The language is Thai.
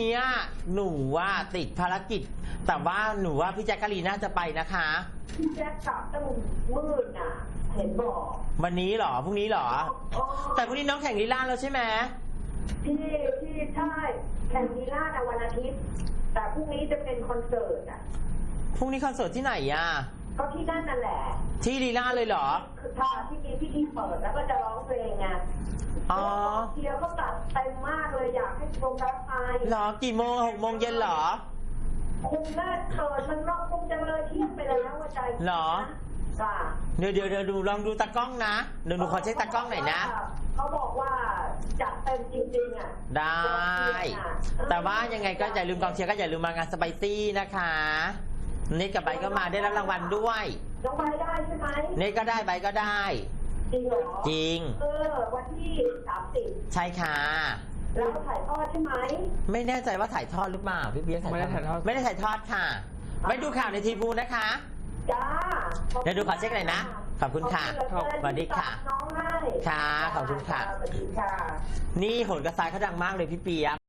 เนี่ยหนูว่าติดภารกิจ แต่ว่าหนูว่าพี่แจ๊กกะลีนน่าจะไปนะคะ พี่แจ๊คกลับตั้งมืดน่ะ เห็นบอกวันนี้เหรอพรุ่งนี้เหรอ อ๋อแต่พรุ่งนี้น้องแข่งลีลาแล้วใช่ไหมพี่พี่ใช่แข่งลีลาในวันอาทิตย์ แต่พรุ่งนี้จะเป็นคอนเสิร์ตอะ พรุ่งนี้คอนเสิร์ตที่ไหนอะก็ที่นั่นนั่นแหละ ที่ลีลาเลยเหรอ คือถ้าที่มีพิธีเปิดแล้วก็จะร้องเพลงไงอ๋อเชียร์เขาตัดเต็มมากเลยอยากให้โฟกัสไป เหรอกี่โมงหกโมงเย็นเหรอคงน่าเกิดมันนอกคงจะเลยเที่ยงไปแล้วว่าใจเหรอค่ะเดี๋ยวเดี๋ยวเดี๋ยวดูลองดูตากล้องนะเดี๋ยวหนูขอเช็คตากล้องหน่อยนะ เขาบอกว่าจัดเต็มจริงๆอะได้ แต่ว่ายังไงก็อย่าลืมกองเชียร์ก็อย่าลืมมางานสไปซี่นะคะเนทกับใบก็มาได้รับรางวัลด้วยน้องใบได้ใช่ไหมเนทก็ได้ใบก็ได้ จริงเหรอจริง เออวันที่สามสิบใช่ค่ะ แล้วถ่ายทอดใช่ไหม ไม่แน่ใจว่าถ่ายทอดหรือเปล่าพี่เบียร์ไม่ได้ถ่ายทอด ไม่ได้ถ่ายทอดค่ะ ไม่ดูข่าวในทีวีนะคะ จ้าเดี๋ยวดูขอเช็คหน่อยนะ ขอบคุณค่ะ ขอบณสวัสดีค่ะ น้องให้ค่ะ ขอบคุณค่ะ สวัสดีค่ะ นี่โหนกระซายเขาดังมากเลยพี่เปียก